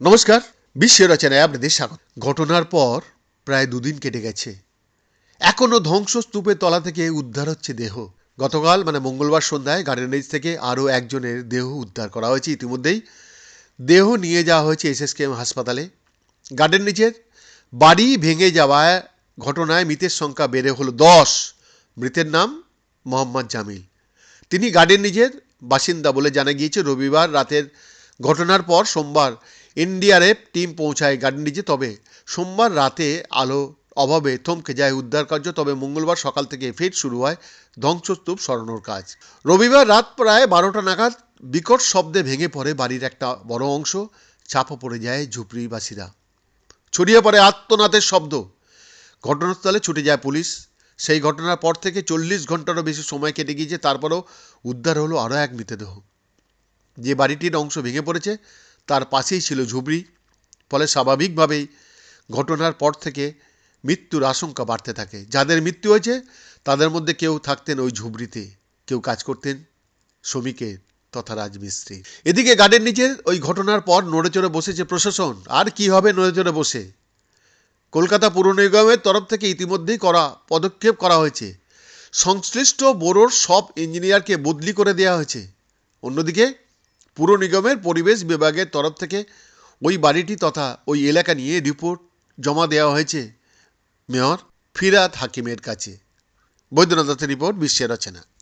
নমস্কার বিশ্ব রচনায় আপনাদের স্বাগত। ঘটনার পর প্রায় দুদিন কেটে গেছে। এখনও ধ্বংসস্তূপের তলা থেকে উদ্ধার হচ্ছে দেহ। গতকাল মানে মঙ্গলবার সন্ধ্যায় গার্ডেনেজ থেকে আরও একজনের দেহ উদ্ধার করা হয়েছে। ইতিমধ্যেই দেহ নিয়ে যাওয়া হয়েছে এসএসকেএম হাসপাতালে। গার্ডেন নিচের বাড়ি ভেঙে যাওয়ায় ঘটনায় মৃতের সংখ্যা বেড়ে হলো দশ। মৃতের নাম মোহাম্মদ জামিল। তিনি গার্ডেন নিজের বাসিন্দা বলে জানা গিয়েছে। রবিবার রাতের ঘটনার পর সোমবার এনডিআরএফ টিম পৌঁছায় গার্ডেন নিজে তবে সোমবার রাতে আলো অভাবে থমকে যায় উদ্ধার কার্য। তবে মঙ্গলবার সকাল থেকে ফের শুরু হয় ধ্বংসস্তূপ সরানোর কাজ। রবিবার রাত প্রায় বারোটা নাগাদ বিকট শব্দে ভেঙে পড়ে বাড়ির একটা বড় অংশ। চাপা পড়ে যায় ঝুপড়িবাসীরা। ছড়িয়ে পড়ে আত্মনাথের শব্দ। ঘটনাস্থলে ছুটে যায় পুলিশ। সেই ঘটনার পর থেকে চল্লিশ ঘন্টারও বেশি সময় কেটে গিয়েছে, তারপরেও উদ্ধার হলো আরও এক মৃতদেহ। যে বাড়িটির অংশ ভেঙে পড়েছে, তার পাশেই ছিল ঝুবড়ি। ফলে স্বাভাবিকভাবেই ঘটনার পর থেকে মৃত্যুর আশঙ্কা বাড়তে থাকে। যাদের মৃত্যু হয়েছে, তাদের মধ্যে কেউ থাকতেন ওই ঝুবড়িতে, কেউ কাজ করতেন শ্রমিকের তথা রাজমিস্ত্রি। এদিকে গার্ডেন নিচের ওই ঘটনার পর নড়ে চড়ে বসেছে প্রশাসন। আর কি হবে নড়ে চড়ে বসে? কলকাতা পুর নিগমের তরফ থেকে ইতিমধ্যেই করা, পদক্ষেপ করা হয়েছে। সংশ্লিষ্ট বোরোর সব ইঞ্জিনিয়ারকে বদলি করে দেওয়া হয়েছে। অন্যদিকে, পুর নিগমের পরিবেশ বিভাগের তরফ থেকে ওই বাড়িটি তথা ওই এলাকা নিয়ে রিপোর্ট জমা দেওয়া হয়েছে। মেয়র ফিরাদ হাকিমের কাছে। বৈদ্যনাথ বৈদ্যনাথের রিপোর্ট, বিশ্বের রচনা।